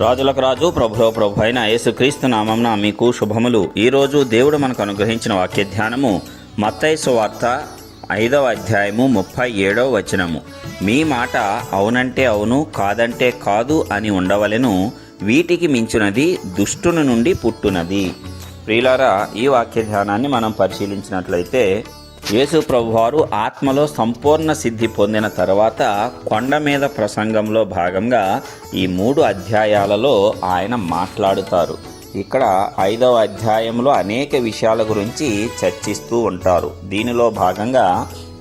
రాజులకు రాజు ప్రభులో ప్రభు అయిన యేసుక్రీస్తు నామంన మీకు శుభములు. ఈరోజు దేవుడు మనకు అనుగ్రహించిన వాక్య ధ్యానము మత్తైసు వార్త ఐదవ అధ్యాయము ముప్పై ఏడవ వచనము. మీ మాట అవునంటే అవును కాదంటే కాదు అని ఉండవలెను. వీటికి మించినది దుష్టుని నుండి పుట్టునది. ప్రియులారా ఈ వాక్య ధ్యానాన్ని మనం పరిశీలించినట్లయితే యేసు ప్రభువారు ఆత్మలో సంపూర్ణ సిద్ధి పొందిన తర్వాత కొండ మీద ప్రసంగంలో భాగంగా ఈ మూడు అధ్యాయాలలో ఆయన మాట్లాడుతారు. ఇక్కడ ఐదవ అధ్యాయంలో అనేక విషయాల గురించి చర్చిస్తూ ఉంటారు. దీనిలో భాగంగా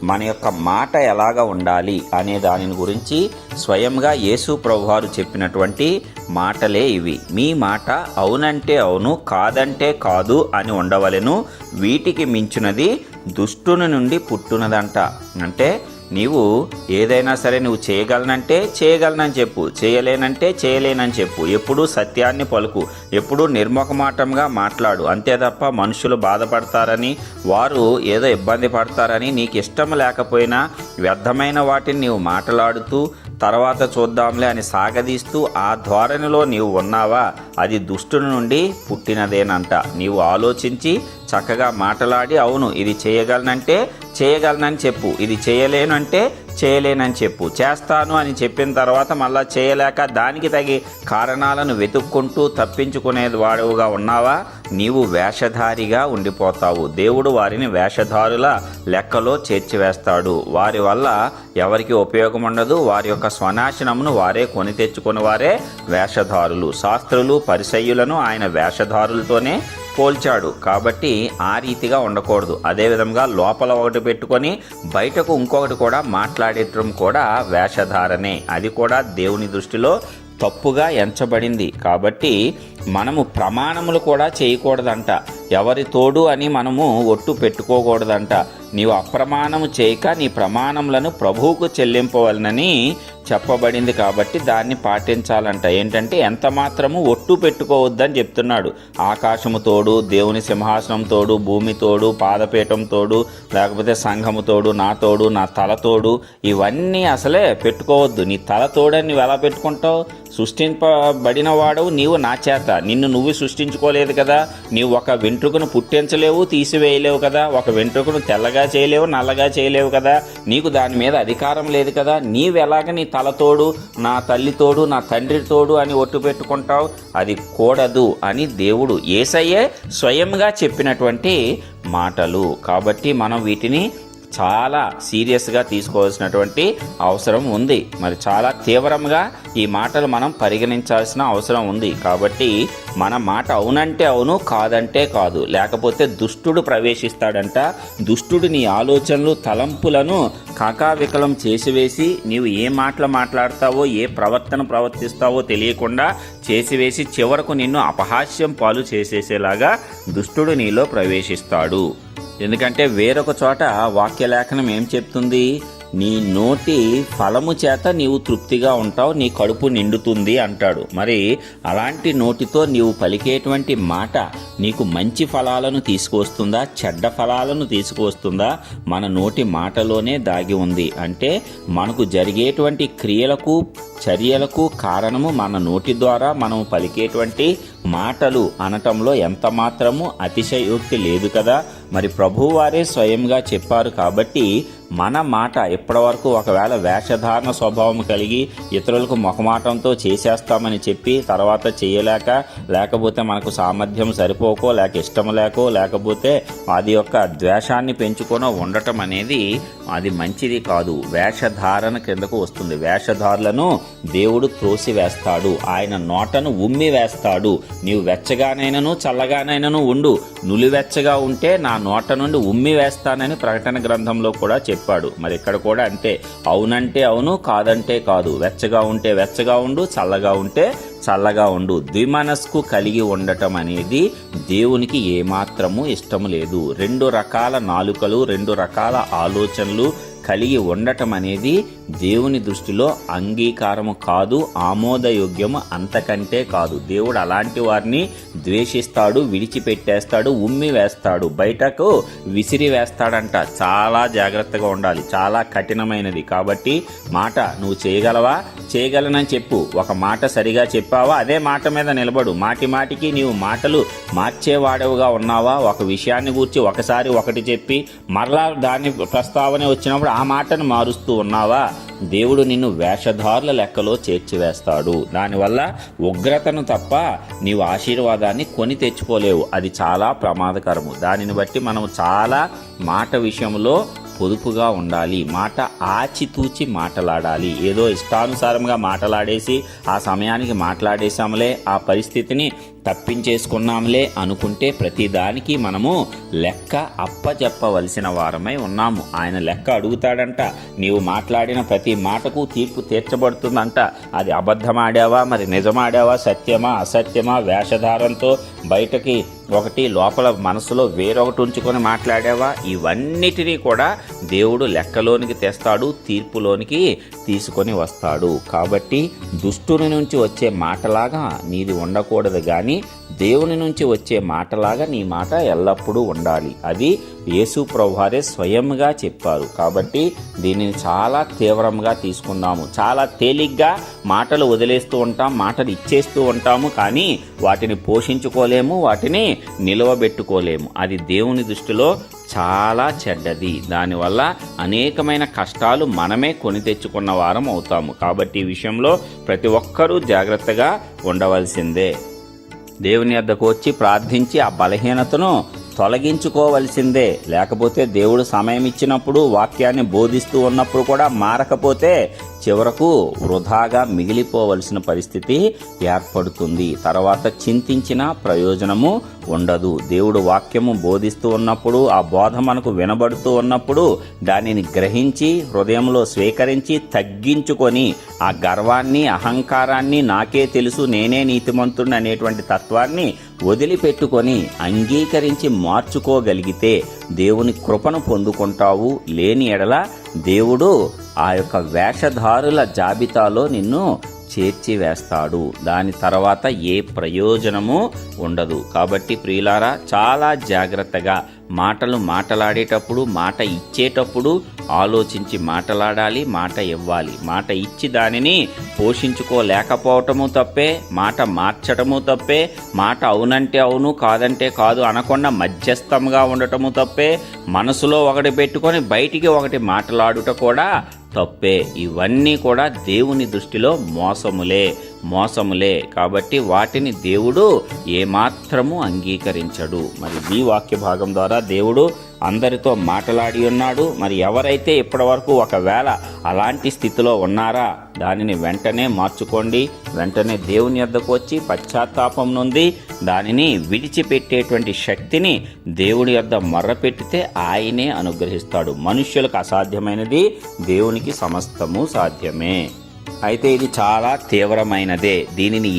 మన యొక్క మాట ఎలాగ ఉండాలి అనే దానిని గురించి స్వయంగా యేసు ప్రభువారు చెప్పినటువంటి మాటలే ఇవి. మీ మాట అవునంటే అవును కాదంటే కాదు అని ఉండవలెను. వీటికి మించినది దుష్టుని నుండి పుట్టునదంట. అంటే నీవు ఏదైనా సరే నువ్వు చేయగలనంటే చేయగలనని చెప్పు. చేయలేనంటే చేయలేనని చెప్పు. ఎప్పుడూ సత్యాన్ని పలుకు. ఎప్పుడూ నిర్ముఖమాటంగా మాట్లాడు. అంతే తప్ప మనుషులు బాధపడతారని వారు ఏదో ఇబ్బంది పడతారని నీకు ఇష్టం లేకపోయినా వ్యర్థమైన వాటిని నీవు మాట్లాడుతూ తర్వాత చూద్దాంలే అని సాగదీస్తూ ఆ ధోరణిలో నీవు ఉన్నావా? అది దుష్టుని నుండి పుట్టినదేనంట. నీవు ఆలోచించి చక్కగా మాట్లాడి అవును ఇది చేయగలనంటే చేయగలనని చెప్పు. ఇది చేయలేనంటే చేయలేనని చెప్పు. చేస్తాను అని చెప్పిన తర్వాత మళ్ళా చేయలేక దానికి తగి కారణాలను వెతుక్కుంటూ తప్పించుకునేది వాడుగా ఉన్నావా? నీవు వేషధారిగా ఉండిపోతావు. దేవుడు వారిని వేషధారుల లెక్కలో చేర్చివేస్తాడు. వారి వల్ల ఎవరికి ఉపయోగం ఉండదు వారి యొక్క స్వనాశనమును వారే కొని తెచ్చుకుని వారే వేషధారులు. శాస్త్రులు పరిసయ్యులను ఆయన వేషధారులతోనే పోల్చాడు. కాబట్టి ఆ రీతిగా ఉండకూడదు. అదేవిధంగా లోపల ఒకటి పెట్టుకొని బయటకు ఇంకొకటి కూడా మాట్లాడటం కూడా వేషధారనే అది కూడా దేవుని దృష్టిలో తప్పుగా ఎంచబడింది. కాబట్టి మనము ప్రమాణములు కూడా చేయకూడదంట. ఎవరి తోడు అని మనము ఒట్టు పెట్టుకోకూడదంట. నీవు అప్రమాణము చేయక నీ ప్రమాణములను ప్రభువుకు చెల్లింపవలనని చెప్పబడింది కాబట్టి దాన్ని పాటించాలంట. ఏంటంటే ఎంత మాత్రము ఒట్టు పెట్టుకోవద్దని చెప్తున్నాడు. ఆకాశము తోడు దేవుని సింహాసనం తోడు భూమి తోడు పాదపీఠం తోడు లేకపోతే సంఘము తోడు నా తోడు నా తల తోడు ఇవన్నీ అసలే పెట్టుకోవద్దు. నీ తల తోడని నువ్వు ఎలా పెట్టుకుంటావు? సృష్టింపబడిన వాడవు నీవు నా చేత. నిన్ను నువ్వు సృష్టించుకోలేదు కదా. నీవు ఒక వెంట్రుకను పుట్టించలేవు తీసివేయలేవు కదా. ఒక వెంట్రుకను తెల్లగా చేయలేవు నల్లగా చేయలేవు కదా. నీకు దాని మీద అధికారం లేదు కదా. నీవు ఎలాగ నీ తలతోడు నా తల్లితోడు నా తండ్రి తోడు అని ఒట్టు పెట్టుకుంటావు అది కూడదు అని దేవుడు ఏసయ్యే స్వయంగా చెప్పినటువంటి మాటలు. కాబట్టి మనం వీటిని చాలా సీరియస్గా తీసుకోవాల్సినటువంటి అవసరం ఉంది. మరి చాలా తీవ్రంగా ఈ మాటలు మనం పరిగణించాల్సిన అవసరం ఉంది. కాబట్టి మన మాట అవునంటే అవును కాదంటే కాదు. లేకపోతే దుష్టుడు ప్రవేశిస్తాడంట. దుష్టుడు నీ ఆలోచనలు తలంపులను కాకావికలం చేసివేసి నీవు ఏ మాటలు మాట్లాడతావో ఏ ప్రవర్తన ప్రవర్తిస్తావో తెలియకుండా చేసివేసి చివరకు నిన్ను అపహాస్యం పాలు చేసేసేలాగా దుష్టుడు నీలో ప్రవేశిస్తాడు. ఎందుకంటే వేరొక చోట వాక్యలేఖనం ఏం చెప్తుంది? నీ నోటి ఫలము చేత నీవు తృప్తిగా ఉంటావు నీ కడుపు నిండుతుంది అంటాడు. మరి అలాంటి నోటితో నీవు పలికేటువంటి మాట నీకు మంచి ఫలాలను తీసుకువస్తుందా చెడ్డ ఫలాలను తీసుకువస్తుందా? మన నోటి మాటలోనే దాగి ఉంది. అంటే మనకు జరిగేటువంటి క్రియలకు చర్యలకు కారణము మన నోటి ద్వారా మనం పలికేటువంటి మాటలు అనటంలో ఎంత మాత్రము అతిశయోక్తి లేదు కదా? మరి ప్రభువారే స్వయంగా చెప్పారు కాబట్టి మన మాట ఇప్పటివరకు ఒకవేళ వేషధారణ స్వభావం కలిగి ఇతరులకు ముఖమాటంతో చేసేస్తామని చెప్పి తర్వాత చేయలేక లేకపోతే మనకు సామర్థ్యం సరిపోకో లేక ఇష్టం లేకో లేకపోతే అది యొక్క ద్వేషాన్ని పెంచుకొని ఉండటం అనేది అది మంచిది కాదు. వేషధారణ కిందకు వస్తుంది. వేషధారులను దేవుడు త్రోసివేస్తాడు. ఆయన నోటను ఉమ్మి వేస్తాడు నీవు వెచ్చగానైనను చల్లగానైనను ఉండు. నులివెచ్చగా ఉంటే నా నోట నుండి ఉమ్మి వేస్తానని ప్రకటన గ్రంథంలో కూడా చెప్పాడు. మరి ఇక్కడ కూడా అంతే. అవునంటే అవును కాదంటే కాదు. వెచ్చగా ఉంటే వెచ్చగా ఉండు చల్లగా ఉంటే చల్లగా ఉండు. ద్విమనస్కు కలిగి ఉండటం అనేది దేవునికి ఏమాత్రము ఇష్టం లేదు. రెండు రకాల నాలుకలు రెండు రకాల ఆలోచనలు కలిగి ఉండటం అనేది దేవుని దృష్టిలో అంగీకారము కాదు ఆమోదయోగ్యము అంతకంటే కాదు. దేవుడు అలాంటి వారిని ద్వేషిస్తాడు విడిచిపెట్టేస్తాడు ఉమ్మి వేస్తాడు బయటకు విసిరి వేస్తాడంట. చాలా జాగ్రత్తగా ఉండాలి చాలా కఠినమైనది. కాబట్టి మాట నువ్వు చేయగలవా? చేయగలనని చెప్పు. ఒక మాట సరిగా చెప్పావా? అదే మాట మీద నిలబడు. మాటి మాటికి నీవు మాటలు మార్చేవాడవుగా ఉన్నావా? ఒక విషయాన్ని గూర్చి ఒకసారి ఒకటి చెప్పి మరలా దాని ప్రస్తావన వచ్చినప్పుడు ఆ మాటను మారుస్తూ ఉన్నావా? దేవుడు నిన్ను వేషధారుల లెక్కలో చేర్చివేస్తాడు. దానివల్ల ఉగ్రతను తప్ప నీవు ఆశీర్వాదాన్ని కొని తెచ్చుకోలేవు. అది చాలా ప్రమాదకరము. దానిని బట్టి మనం చాలా మాట విషయంలో పొదుపుగా ఉండాలి. మాట ఆచితూచి మాటలాడాలి. ఏదో ఇష్టానుసారంగా మాటలాడేసి ఆ సమయానికి మాట్లాడేశాములే ఆ పరిస్థితిని తప్పించేసుకున్నాంలే అనుకుంటే ప్రతిదానికి మనము లెక్క అప్పచెప్పవలసిన వారమై ఉన్నాము. ఆయన లెక్క అడుగుతాడంట. నీవు మాట్లాడిన ప్రతి మాటకు తీర్పు తీర్చబడుతుందంట. అది అబద్ధమాడావా? మరి నిజమాడావా? సత్యమా? అసత్యమా? వేషధారంతో బయటకి ఒకటి లోపల మనసులో వేరొకటి ఉంచుకొని మాట్లాడావా? ఇవన్నిటినీ కూడా దేవుడు లెక్కలోనికి తెస్తాడు తీర్పులోనికి తీసుకొని వస్తాడు. కాబట్టి దుష్టుని నుంచి వచ్చే మాటలాగా నీది ఉండకూడదు కానీ దేవుని నుంచి వచ్చే మాటలాగా నీ మాట ఎల్లప్పుడూ ఉండాలి. అది యేసు ప్రభువారే స్వయంగా చెప్పారు. కాబట్టి దీనిని చాలా తీవ్రంగా తీసుకుందాము. చాలా తేలిగ్గా మాటలు వదిలేస్తూ ఉంటాం మాటలు ఇచ్చేస్తూ ఉంటాము కానీ వాటిని పోషించుకోలేము వాటిని నిలవబెట్టుకోలేము. అది దేవుని దృష్టిలో చాలా చెడ్డది. దానివల్ల అనేకమైన కష్టాలు మనమే కొని తెచ్చుకున్న వారం అవుతాము. కాబట్టి ఈ విషయంలో ప్రతి ఒక్కరూ జాగ్రత్తగా ఉండవలసిందే. దేవుని వద్దకు వచ్చి ప్రార్థించి ఆ బలహీనతను తొలగించుకోవలసిందే. లేకపోతే దేవుడు సమయం ఇచ్చినప్పుడు వాక్యాన్ని బోధిస్తూ ఉన్నప్పుడు కూడా మారకపోతే చివరకు వృధాగా మిగిలిపోవలసిన పరిస్థితి ఏర్పడుతుంది. తర్వాత చింతించిన ప్రయోజనము ఉండదు. దేవుడు వాక్యము బోధిస్తూ ఉన్నప్పుడు ఆ బోధ మనకు వినబడుతూ ఉన్నప్పుడు దానిని గ్రహించి హృదయంలో స్వీకరించి తగ్గించుకొని ఆ గర్వాన్ని అహంకారాన్ని నాకే తెలుసు నేనే నీతిమంతుడిని అనేటువంటి తత్వాన్ని వదిలిపెట్టుకొని అంగీకరించి మార్చుకోగలిగితే దేవుని కృపను పొందుకుంటావు. లేని ఎడల దేవుడు ఆ యొక్క వేషధారుల జాబితాలో నిన్ను చేర్చి వేస్తాడు దాని తర్వాత ఏ ప్రయోజనము ఉండదు. కాబట్టి ప్రియులారా చాలా జాగ్రత్తగా మాటలు మాటలాడేటప్పుడు మాట ఇచ్చేటప్పుడు ఆలోచించి మాటలాడాలి మాట ఇవ్వాలి. మాట ఇచ్చి దానిని పోషించుకోలేకపోవటము తప్పే మాట మార్చటము తప్పే మాట అవునంటే అవును కాదంటే కాదు అనకుండా మధ్యస్థంగా ఉండటము తప్పే మనసులో ఒకటి పెట్టుకొని బయటికి ఒకటి మాట్లాడుట కూడా తప్పే. ఇవన్నీ కూడా దేవుని దృష్టిలో మోసములే. మోసములే. కాబట్టి వాటిని దేవుడు ఏమాత్రము అంగీకరించడు. మరి ఈ వాక్య భాగం ద్వారా దేవుడు అందరితో మాట్లాడి ఉన్నాడు. మరి ఎవరైతే ఇప్పటివరకు ఒకవేళ అలాంటి స్థితిలో ఉన్నారా దానిని వెంటనే మార్చుకోండి. వెంటనే దేవుని యొద్దకు వచ్చి పశ్చాత్తాపం నుండి దానిని విడిచిపెట్టేటువంటి శక్తిని దేవుని యొద్ద మర్రపెట్టితే ఆయనే అనుగ్రహిస్తాడు. మనుష్యులకు అసాధ్యమైనది దేవునికి సమస్తము సాధ్యమే. అయితే ఇది చాలా తీవ్రమైనదే. దీనిని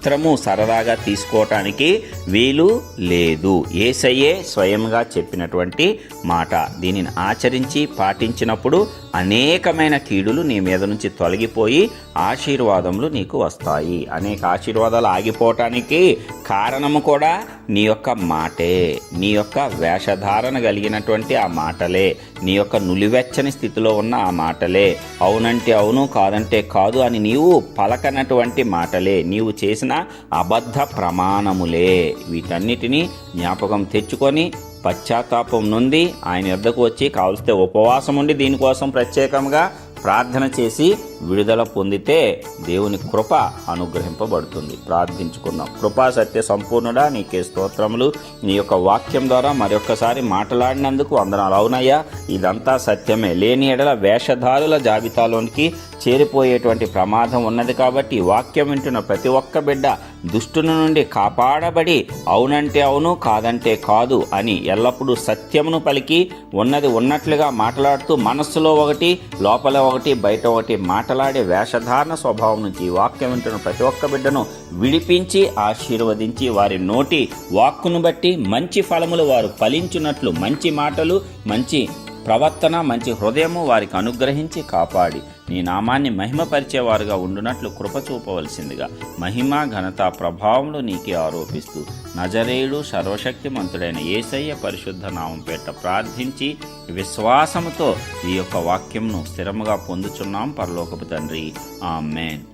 మాత్రము సరదాగా తీసుకోవటానికి వీలు లేదు. ఏసయ్యే స్వయంగా చెప్పినటువంటి మాట. దీనిని ఆచరించి పాటించినప్పుడు అనేకమైన కీడులు నీ మీద నుంచి తొలగిపోయి ఆశీర్వాదములు నీకు వస్తాయి. అనేక ఆశీర్వాదాలు ఆగిపోవటానికి కారణము కూడా నీ యొక్క మాటే. నీ యొక్క వేషధారణ కలిగినటువంటి ఆ మాటలే. నీ యొక్క నులివెచ్చని స్థితిలో ఉన్న ఆ మాటలే. అవునంటే అవును కాదంటే కాదు అని నీవు పలకనటువంటి మాటలే. నీవు చేసిన అబద్ధ ప్రమాణములే. వీటన్నిటినీ జ్ఞాపకం తెచ్చుకొని పశ్చాత్తాపం నుండి ఆయన వద్దకు వచ్చి కావలిస్తే ఉపవాసం ఉండి దీనికోసం ప్రత్యేకంగా ప్రార్థన చేసి విడుదల పొందితే దేవుని కృప అనుగ్రహింపబడుతుంది. ప్రార్థించుకుందాం. కృపా సత్య సంపూర్ణుడా నీకే స్తోత్రములు. నీ యొక్క వాక్యం ద్వారా మరొకసారి మాట్లాడినందుకు వందనాలు. అవునయ్యా ఇదంతా సత్యమే. లేని ఎడల వేషధారుల జాబితాలోనికి చేరిపోయేటువంటి ప్రమాదం ఉన్నది కాబట్టి వాక్యం వింటున్న ప్రతి ఒక్క బిడ్డ దుష్టుని నుండి కాపాడబడి అవునంటే అవును కాదంటే కాదు అని ఎల్లప్పుడూ సత్యమును పలికి ఉన్నది ఉన్నట్లుగా మాట్లాడుతూ మనస్సులో ఒకటి లోపల ఒకటి బయట ఒకటి మాట్లాడే వేషధారణ స్వభావం నుంచి వాక్యం వింటున్న ప్రతి ఒక్క బిడ్డను విడిపించి ఆశీర్వదించి వారి నోటి వాక్కును బట్టి మంచి ఫలములు వారు ఫలించున్నట్లు మంచి మాటలు మంచి ప్రవర్తన మంచి హృదయము వారికి అనుగ్రహించి కాపాడి. నీ నామాన్ని మహిమపరిచేవారుగా ఉండునట్లు కృప చూపవలసిందిగా మహిమ ఘనత ప్రభావములు నీకే ఆరోపిస్తూ నజరేయుడు సర్వశక్తిమంతుడైన ఏసయ్య పరిశుద్ధ నామం పేట ప్రార్థించి విశ్వాసముతో ఈ యొక్క వాక్యంను స్థిరముగా పొందుచున్నాం. పరలోకపు తండ్రి. ఆమెన్.